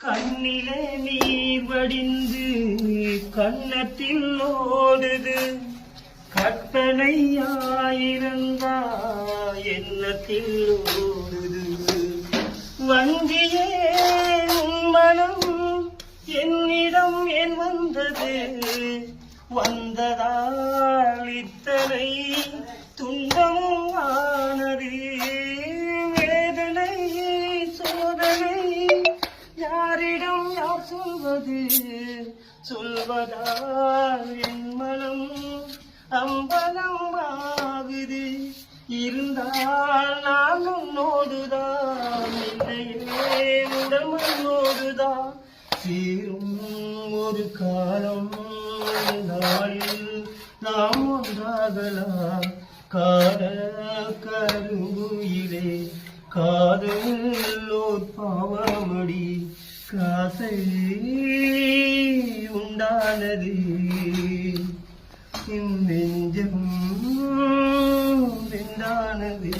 கண்ணிலே நீர் வடிந்து கண்ணத்தில் ஓடுது. கட்டளையாயிருந்தா எண்ணத்தில் ஓடுது. வங்கியே மனம் என்னிடம் என் வந்தது? வந்ததால் இத்தனை துன்பமும் ஆ யார் சொல்வது சொல்வதால் என் மனம் அம்பலம் ஆகுது இருந்தால் நான் உன்னோடுதான் இல்லையே உடல் மண்ணோடுதான் சேரும் ஒரு காலம் நாளில் நாம் ஒன்றாகலாம். கால கருங்குயிலே காதல் ஓர் பாவமடி. காசை உண்டானது என் நெஞ்சம் வெந்தானது